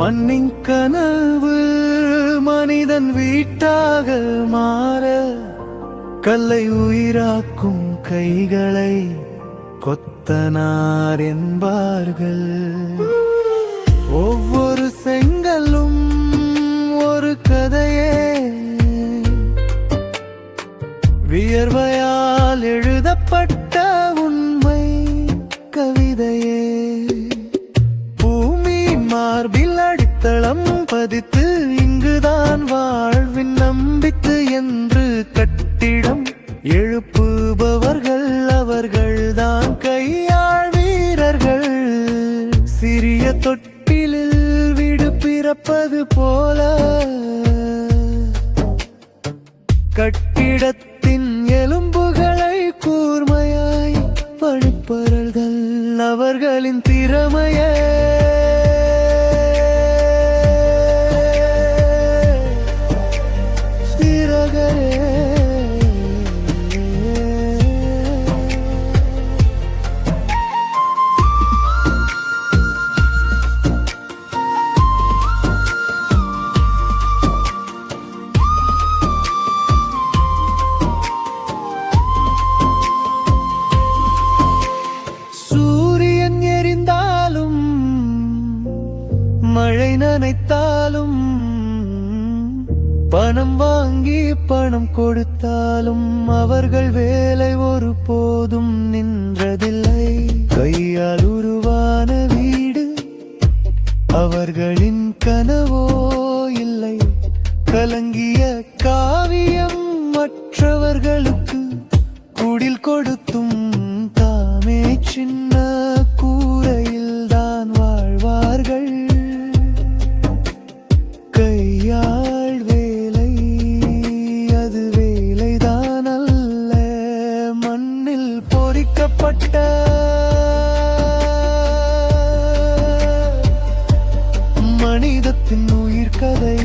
மண்ணின் கனவு மனிதன் வீட்டாக மாற கல்லை உயிராக்கும் கைகளை கொத்தனார் என்பார்கள். ஒவ்வொரு செங்கலும் ஒரு கதையே. வியர்வையால் எழுதப்பட்ட மார்பில் அடித்தளம் பதித்து இங்குதான் வாழ்வின் நம்பித்து என்று கட்டிடம். எழுப்புபவர்கள் அவர்கள்தான் கையாள் வீரர்கள். சிறிய தொட்டிலில் விடு பிறப்பது போல. கட்டிடத்தின் எலும்புகளை கூர்மையாய் பழிப்பவர்கள் அவர்களின் திறமையே. நினைத்தாலும் பணம் வாங்கி பணம் கொடுத்தாலும் அவர்கள் வேலை ஒரு போதும் நின்றதில்லை. கையால் உருவான வீடு அவர்களின் கனவோ இல்லை. கலங்கிய காவியம் மற்றவர்களுக்கு குடில் கொடுத்தும் பாதிக்கப்பட்ட மனிதத்தின் உயிர் கதை